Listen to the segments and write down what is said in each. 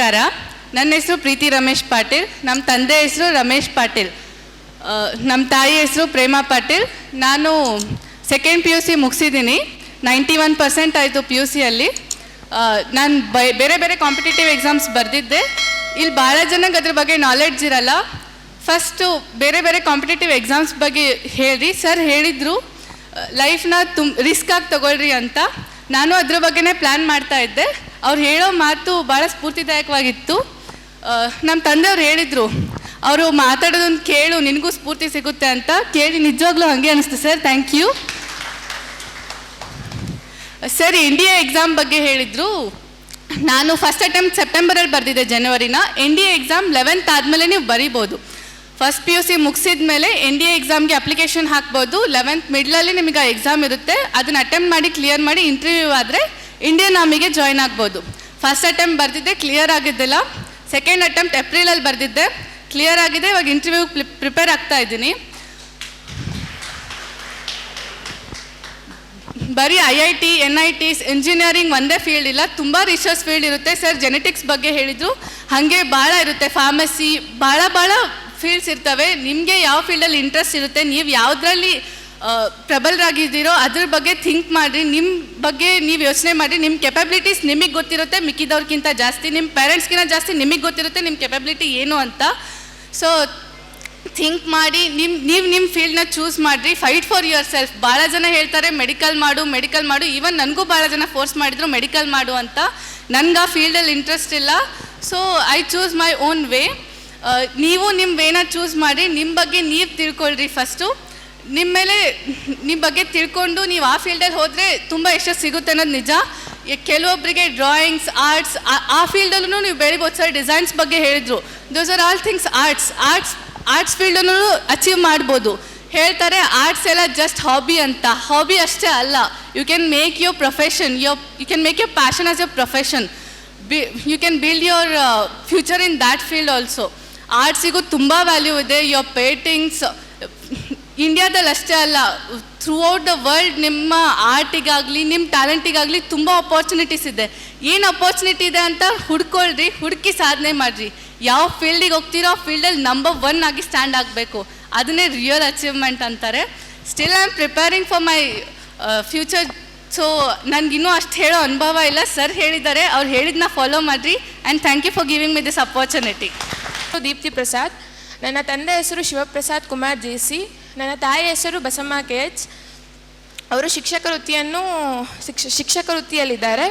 ನಮಸ್ಕಾರ. ನನ್ನ ಹೆಸರು ಪ್ರೀತಿ ರಮೇಶ್ ಪಾಟೀಲ್. ನಮ್ಮ ತಂದೆ ಹೆಸರು ರಮೇಶ್ ಪಾಟೀಲ್. ನಮ್ಮ ತಾಯಿ ಹೆಸರು ಪ್ರೇಮ ಪಾಟೀಲ್. ನಾನು ಸೆಕೆಂಡ್ ಪಿ ಯು ಸಿ ಮುಗಿಸಿದ್ದೀನಿ. ನೈಂಟಿ ಒನ್ ಪರ್ಸೆಂಟ್ ಆಯಿತು ಪಿ ಯು ಸಿಯಲ್ಲಿ ನಾನು ಬೇರೆ ಬೇರೆ ಕಾಂಪಿಟೇಟಿವ್ ಎಕ್ಸಾಮ್ಸ್ ಬರೆದಿದ್ದೆ. ಇಲ್ಲಿ ಭಾಳ ಜನಕ್ಕೆ ಅದ್ರ ಬಗ್ಗೆ ನಾಲೆಡ್ಜ್ ಇರಲ್ಲ. ಫಸ್ಟು ಬೇರೆ ಬೇರೆ ಕಾಂಪಿಟೇಟಿವ್ ಎಕ್ಸಾಮ್ಸ್ ಬಗ್ಗೆ ಹೇಳಿ ಸರ್ ಹೇಳಿದರು ಲೈಫ್ನ ರಿಸ್ಕ್ ಆಗಿ ತಗೊಳ್ರಿ ಅಂತ. ನಾನು ಅದ್ರ ಬಗ್ಗೆನೇ ಪ್ಲ್ಯಾನ್ ಮಾಡ್ತಾ ಇದ್ದೆ. ಅವ್ರು ಹೇಳೋ ಮಾತು ಭಾಳ ಸ್ಫೂರ್ತಿದಾಯಕವಾಗಿತ್ತು. ನಮ್ಮ ತಂದೆಯವ್ರು ಹೇಳಿದರು, ಅವರು ಮಾತಾಡೋದೊಂದು ಕೇಳು, ನಿನಗೂ ಸ್ಫೂರ್ತಿ ಸಿಗುತ್ತೆ ಅಂತ ಕೇಳಿ ನಿಜವಾಗ್ಲೂ ಹಾಗೆ ಅನಿಸ್ತು sir thank you sir India exam ಬಗ್ಗೆ ಹೇಳಿದರು. ನಾನು ಫಸ್ಟ್ ಅಟೆಂಪ್ಟ್ ಸೆಪ್ಟೆಂಬರಲ್ಲಿ ಬರೆದಿದ್ದೆ ಜನವರಿನ N D A exam eleventh ಆದಮೇಲೆ ನೀವು ಬರಿಬೋದು. ಫಸ್ಟ್ ಪಿ ಯು ಸಿ ಮುಗಿಸಿದ ಮೇಲೆ ಎನ್ ಡಿ ಎ ಎಕ್ಸಾಮ್ಗೆ ಅಪ್ಲಿಕೇಶನ್ ಹಾಕ್ಬೋದು. ಲೆವೆಂತ್ ಮಿಡ್ಲಲ್ಲಿ ನಿಮಗೆ ಎಕ್ಸಾಮ್ ಇರುತ್ತೆ. ಅದನ್ನ ಅಟೆಂಪ್ಟ್ ಮಾಡಿ ಕ್ಲಿಯರ್ ಮಾಡಿ ಇಂಟರ್ವ್ಯೂ ಆದರೆ ಇಂಡಿಯನ್ ಆರ್ಮಿಗೆ ಜಾಯ್ನ್ ಆಗ್ಬೋದು. ಫಸ್ಟ್ ಅಟೆಂಪ್ಟ್ ಬರೆದಿದ್ದೆ ಕ್ಲಿಯರ್ ಆಗಿದ್ದಿಲ್ಲ. ಸೆಕೆಂಡ್ ಅಟೆಂಪ್ಟ್ ಏಪ್ರಿಲಲ್ಲಿ ಬರೆದಿದ್ದೆ. ಕ್ಲಿಯರ್ ಆಗಿದೆ, ಇವಾಗ ಇಂಟರ್ವ್ಯೂ ಪ್ರಿಪೇರ್ ಆಗ್ತಾ ಇದ್ದೀನಿ. ಬರೀ I I T N I T engineering ಒಂದೇ ಫೀಲ್ಡ್ ಇಲ್ಲ. ತುಂಬ ರಿಸರ್ಚ್ ಫೀಲ್ಡ್ ಇರುತ್ತೆ. ಸರ್ ಜೆನೆಟಿಕ್ಸ್ ಬಗ್ಗೆ ಹೇಳಿದ್ರು. ಹಾಗೆ ಭಾಳ ಇರುತ್ತೆ. ಫಾರ್ಮಸಿ ಭಾಳ ಭಾಳ ಫೀಲ್ಡ್ಸ್ ಇರ್ತವೆ, ನಿಮಗೆ ಯಾವ ಫೀಲ್ಡಲ್ಲಿ ಇಂಟ್ರೆಸ್ಟ್ ಇರುತ್ತೆ, ನೀವು ಯಾವುದ್ರಲ್ಲಿ ಪ್ರಬಲರಾಗಿದ್ದೀರೋ ಅದ್ರ ಬಗ್ಗೆ ಥಿಂಕ್ ಮಾಡಿರಿ ನಿಮ್ಮ ಬಗ್ಗೆ ನೀವು ಯೋಚನೆ ಮಾಡಿರಿ ನಿಮ್ಮ ಕೆಪಬಿಲಿಟೀಸ್ ನಿಮಗೆ ಗೊತ್ತಿರುತ್ತೆ ಮಿಕ್ಕಿದವ್ರಿಗಿಂತ ಜಾಸ್ತಿ ನಿಮ್ಮ ಪೇರೆಂಟ್ಸ್ಗಿಂತ ಜಾಸ್ತಿ ನಿಮಗೆ ಗೊತ್ತಿರುತ್ತೆ ನಿಮ್ಮ ಕೆಪಬಿಲಿಟಿ ಏನು ಅಂತ. ಸೊ ಥಿಂಕ್ ಮಾಡಿ ನಿಮ್ಮ ನೀವು ನಿಮ್ಮ ಫೀಲ್ಡ್ನ ಚೂಸ್ ಮಾಡಿರಿ ಫೈಟ್ ಫಾರ್ ಯುವರ್ ಸೆಲ್ಫ್ ಭಾಳ ಜನ ಹೇಳ್ತಾರೆ ಮೆಡಿಕಲ್ ಮಾಡು ಮೆಡಿಕಲ್ ಮಾಡು. ಈವನ್ ನನಗೂ ಭಾಳ ಜನ ಫೋರ್ಸ್ ಮಾಡಿದ್ರು ಮೆಡಿಕಲ್ ಮಾಡು ಅಂತ. ನನಗೆ ಆ ಫೀಲ್ಡಲ್ಲಿ ಇಂಟ್ರೆಸ್ಟ್ ಇಲ್ಲ. So I choose my own way ನೀವು ನಿಮ್ಮ ವೇನ ಚೂಸ್ ಮಾಡಿ ನಿಮ್ಮ ಬಗ್ಗೆ ನೀವು ತಿಳ್ಕೊಳ್ರಿ ಫಸ್ಟು ನಿಮ್ಮ ಮೇಲೆ ನಿಮ್ಮ ಬಗ್ಗೆ ತಿಳ್ಕೊಂಡು ನೀವು ಆ ಫೀಲ್ಡಲ್ಲಿ ಹೋದರೆ ತುಂಬ ಯಶಸ್ಸು ಸಿಗುತ್ತೆ ಅನ್ನೋದು ನಿಜ. ಕೆಲವೊಬ್ಬರಿಗೆ ಡ್ರಾಯಿಂಗ್ಸ್ ಆರ್ಟ್ಸ್ ಆ ಫೀಲ್ಡಲ್ಲೂ ನೀವು ಬೆಳಿಬೋದು ಸರ್ ಡಿಸೈನ್ಸ್ ಬಗ್ಗೆ ಹೇಳಿದರು. Those are all things arts arts arts ಫೀಲ್ಡಲ್ಲೂ achieve ಮಾಡ್ಬೋದು. ಹೇಳ್ತಾರೆ ಆರ್ಟ್ಸ್ ಎಲ್ಲ ಜಸ್ಟ್ ಹಾಬಿ ಅಂತ. ಹಾಬಿ ಅಷ್ಟೇ ಅಲ್ಲ. You can make your profession your you can make your passion as your profession be you can build your future in that field also ಆರ್ಟ್ಸಿಗೂ ತುಂಬ value ಇದೆ. Your paintings ಇಂಡಿಯಾದಲ್ಲಿ ಅಷ್ಟೇ ಅಲ್ಲ through out the world ನಿಮ್ಮ ಆರ್ಟಿಗಾಗಲಿ, ನಿಮ್ಮ ಟ್ಯಾಲೆಂಟಿಗಾಗಲಿ ತುಂಬ opportunities ಇದೆ. ಏನು ಅಪೋರ್ಚುನಿಟಿ ಇದೆ ಅಂತ ಹುಡ್ಕೊಳ್ರಿ, ಹುಡುಕಿ ಸಾಧನೆ ಮಾಡಿರಿ. ಯಾವ ಫೀಲ್ಡಿಗೆ ಹೋಗ್ತೀರೋ ಆ ಫೀಲ್ಡಲ್ಲಿ ನಂಬರ್ ಒನ್ ಆಗಿ ಸ್ಟ್ಯಾಂಡ್ ಆಗಬೇಕು. ಅದನ್ನೇ ರಿಯಲ್ ಅಚೀವ್ಮೆಂಟ್ ಅಂತಾರೆ. Still I am preparing for my future so ನನಗಿನ್ನೂ ಅಷ್ಟು ಹೇಳೋ ಅನುಭವ ಇಲ್ಲ. ಸರ್ ಹೇಳಿದ್ದಾರೆ. ಅವ್ರು ಹೇಳಿದ್ನ ಫಾಲೋ ಮಾಡಿರಿ. And thank you for giving me this opportunity Deepti Prasad, ನನ್ನ ತಂದೆ ಹೆಸರು ಶಿವಪ್ರಸಾದ್ ಕುಮಾರ್ ಜಿ ಸಿ ನನ್ನ ತಾಯಿ ಹೆಸರು ಬಸಮ್ಮ ಕೆ ಎಚ್ ಅವರು ಶಿಕ್ಷಕ ವೃತ್ತಿಯನ್ನು, ಶಿಕ್ಷ, ಶಿಕ್ಷಕ ವೃತ್ತಿಯಲ್ಲಿದ್ದಾರೆ.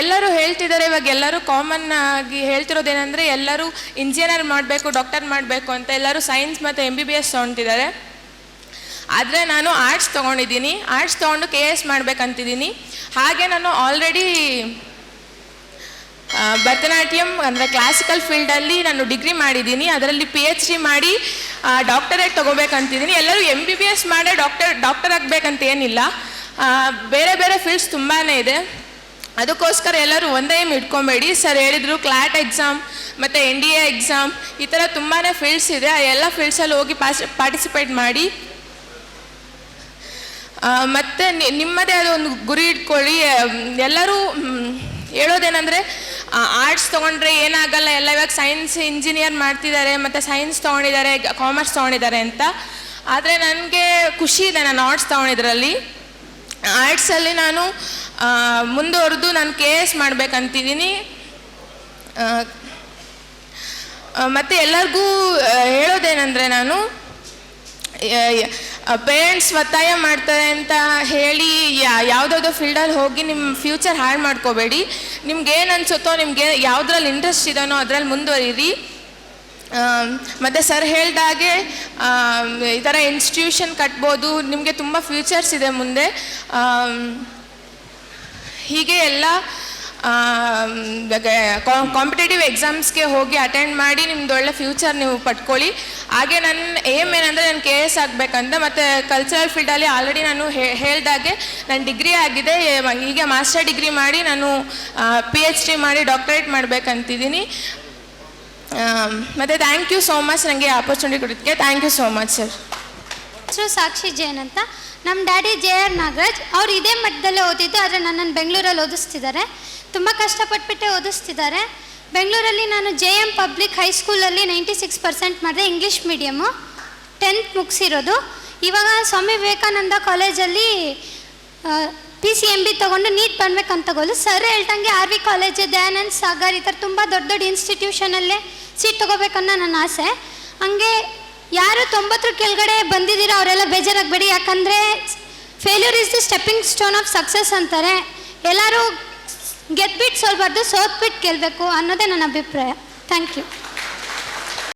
ಎಲ್ಲರೂ ಹೇಳ್ತಿದ್ದಾರೆ, ಇವಾಗ ಎಲ್ಲರೂ ಕಾಮನ್ ಆಗಿ ಹೇಳ್ತಿರೋದೇನೆಂದರೆ, ಎಲ್ಲರೂ ಇಂಜಿನಿಯರ್ ಮಾಡಬೇಕು ಡಾಕ್ಟರ್ ಮಾಡಬೇಕು ಅಂತ ಎಲ್ಲರೂ ಸೈನ್ಸ್ ಮತ್ತು ಎಂ ಬಿ ಬಿ ಎಸ್ ತೊಗೊಂಡಿದ್ದಾರೆ. ಆದರೆ ನಾನು ಆರ್ಟ್ಸ್ ತೊಗೊಂಡಿದ್ದೀನಿ. ಆರ್ಟ್ಸ್ ತೊಗೊಂಡು ಕೆ ಎಸ್ ಮಾಡಬೇಕಂತಿದ್ದೀನಿ. ಹಾಗೆ ನಾನು ಆಲ್ರೆಡಿ ಭರತನಾಟ್ಯಂ ಅಂದರೆ ಕ್ಲಾಸಿಕಲ್ ಫೀಲ್ಡಲ್ಲಿ ನಾನು ಡಿಗ್ರಿ ಮಾಡಿದ್ದೀನಿ. ಅದರಲ್ಲಿ ಪಿ ಎಚ್ ಡಿ ಮಾಡಿ ಡಾಕ್ಟರೇಟ್ ತೊಗೋಬೇಕಂತಿದ್ದೀನಿ. ಎಲ್ಲರೂ ಎಂ ಬಿ ಬಿ ಎಸ್ ಮಾಡೇ ಡಾಕ್ಟರ್ ಡಾಕ್ಟರ್ ಆಗಬೇಕಂತ ಏನಿಲ್ಲ. ಬೇರೆ ಬೇರೆ ಫೀಲ್ಡ್ಸ್ ತುಂಬಾ ಇದೆ. ಅದಕ್ಕೋಸ್ಕರ ಎಲ್ಲರೂ ಒಂದೇ ಇಟ್ಕೊಬೇಡಿ. ಸರ್ ಹೇಳಿದರು ಕ್ಲಾಟ್ ಎಕ್ಸಾಮ್ ಮತ್ತು ಎನ್ ಡಿ ಎ ಎಕ್ಸಾಮ್ ಈ ಥರ ತುಂಬಾ ಫೀಲ್ಡ್ಸ್ ಇದೆ. ಆ ಎಲ್ಲ ಫೀಲ್ಡ್ಸಲ್ಲಿ ಹೋಗಿ ಪಾಸ್ ಪಾರ್ಟಿಸಿಪೇಟ್ ಮಾಡಿ. ಮತ್ತು ನಿಮ್ಮದೇ ಆದ ಒಂದು ಗುರಿ ಇಟ್ಕೊಳ್ಳಿ. ಎಲ್ಲರೂ ಹೇಳೋದೇನೆಂದರೆ ಆರ್ಟ್ಸ್ ತೊಗೊಂಡ್ರೆ ಏನಾಗಲ್ಲ, ಎಲ್ಲ ಇವಾಗ ಸೈನ್ಸ್ ಇಂಜಿನಿಯರ್ ಮಾಡ್ತಿದ್ದಾರೆ, ಮತ್ತು ಸೈನ್ಸ್ ತೊಗೊಂಡಿದ್ದಾರೆ ಕಾಮರ್ಸ್ ತೊಗೊಂಡಿದ್ದಾರೆ ಅಂತ. ಆದರೆ ನನಗೆ ಖುಷಿ ಇದೆ ನಾನು ಆರ್ಟ್ಸ್ ತೊಗೊಂಡಿದ್ರಲ್ಲಿ. ಆರ್ಟ್ಸಲ್ಲಿ ನಾನು ಮುಂದುವರೆದು ನಾನು ಕೆ ಎಸ್ ಮಾಡಬೇಕಂತಿದ್ದೀನಿ. ಮತ್ತು ಎಲ್ಲರಿಗೂ ಹೇಳೋದೇನೆಂದರೆ ನಾನು ಪೇರೆಂಟ್ಸ್ ಒತ್ತಾಯ ಮಾಡ್ತಾರೆ ಅಂತ ಹೇಳಿ ಯಾವುದಾವುದೋ ಫೀಲ್ಡಲ್ಲಿ ಹೋಗಿ ನಿಮ್ಮ ಫ್ಯೂಚರ್ ಹಾಳು ಮಾಡ್ಕೋಬೇಡಿ. ನಿಮ್ಗೆ ಏನು ಅನ್ಸುತ್ತೋ, ನಿಮಗೆ ಯಾವುದ್ರಲ್ಲಿ ಇಂಟ್ರೆಸ್ಟ್ ಇದೆಯೋ ಅದ್ರಲ್ಲಿ ಮುಂದುವರಿರಿ. ಮತ್ತು ಸರ್ ಹೇಳ್ದಾಗೆ ಈ ಥರ ಇನ್ಸ್ಟಿಟ್ಯೂಷನ್ ಕಟ್ಬೋದು, ನಿಮಗೆ ತುಂಬ ಫ್ಯೂಚರ್ಸ್ ಇದೆ ಮುಂದೆ. ಹೀಗೆ ಎಲ್ಲ ಕಾಂಪಿಟೇಟಿವ್ ಎಕ್ಸಾಮ್ಸ್ಗೆ ಹೋಗಿ ಅಟೆಂಡ್ ಮಾಡಿ ನಿಮ್ದು ಒಳ್ಳೆ ಫ್ಯೂಚರ್ ನೀವು ಪಟ್ಕೊಳ್ಳಿ. ಹಾಗೆ ನನ್ನ ಏಮ್ ಏನಂದರೆ ನಾನು ಕೆ ಎಸ್ ಆಗಬೇಕಂತ, ಮತ್ತು ಕಲ್ಚರಲ್ ಫೀಲ್ಡಲ್ಲಿ ಆಲ್ರೆಡಿ ನಾನು ಹೇಳ್ದಾಗೆ ನನ್ನ ಡಿಗ್ರಿ ಆಗಿದೆ ಹೀಗೆ ಮಾಸ್ಟರ್ ಡಿಗ್ರಿ ಮಾಡಿ ನಾನು ಪಿ ಎಚ್ ಡಿ ಮಾಡಿ ಡಾಕ್ಟರೇಟ್ ಮಾಡಬೇಕಂತಿದ್ದೀನಿ. ಮತ್ತು ಥ್ಯಾಂಕ್ ಯು ಸೋ ಮಚ್ ನನಗೆ ಆಪರ್ಚುನಿಟಿ ಕೊಡೋದಕ್ಕೆ thank you so much sir ಹೆಸರು ಸಾಕ್ಷಿ ಜೈನ್ ಅಂತ. ನಮ್ಮ ಡ್ಯಾಡಿ ಜೆ ಆರ್ ನಾಗರಾಜ್ ಅವ್ರು ಇದೇ ಮಟ್ಟದಲ್ಲೇ ಓದಿದ್ದು, ಆದರೆ ನನ್ನನ್ನು ಬೆಂಗಳೂರಲ್ಲಿ ಓದಿಸ್ತಿದ್ದಾರೆ. ತುಂಬ ಕಷ್ಟಪಟ್ಬಿಟ್ಟೆ ಓದಿಸ್ತಿದ್ದಾರೆ. ಬೆಂಗಳೂರಲ್ಲಿ ನಾನು ಜೆ ಎಂ ಪಬ್ಲಿಕ್ ಹೈಸ್ಕೂಲಲ್ಲಿ ನೈಂಟಿ ಸಿಕ್ಸ್ ಪರ್ಸೆಂಟ್ ಮಾಡಿದೆ, ಇಂಗ್ಲೀಷ್ ಮೀಡಿಯಮ್ಮು ಟೆಂತ್ ಮುಗಿಸಿರೋದು. ಇವಾಗ ಸ್ವಾಮಿ ವಿವೇಕಾನಂದ ಕಾಲೇಜಲ್ಲಿ ಪಿ ಸಿ ಎಂ ಬಿ ತೊಗೊಂಡು ನೀಟ್ ಮಾಡ್ಬೇಕಂತ ಗೋಲು ಸರ್ ಹೇಳ್ದಂಗೆ R V college, Dayanand Sagar ಈ ಥರ ತುಂಬ ದೊಡ್ಡ ದೊಡ್ಡ ಇನ್ಸ್ಟಿಟ್ಯೂಷನಲ್ಲೇ ಸೀಟ್ ತೊಗೋಬೇಕನ್ನೋ ನನ್ನ ಆಸೆ. ಹಂಗೆ ಯಾರು ತೊಂಬತ್ತರ ಕೆಳಗಡೆ ಬಂದಿದ್ದೀರೋ ಅವರೆಲ್ಲ ಬೇಜಾರಾಗಬೇಡಿ. ಯಾಕಂದರೆ failure is the stepping stone of success ಅಂತಾರೆ. ಎಲ್ಲರೂ ಗೆದ್ಬಿಟ್ಟು ಸೋಲ್ಬಾರ್ದು ಸೋತ್ಬಿಟ್ಟು ಗೆಲ್ಲಬೇಕು ಅನ್ನೋದೇ ನನ್ನ ಅಭಿಪ್ರಾಯ. Thank you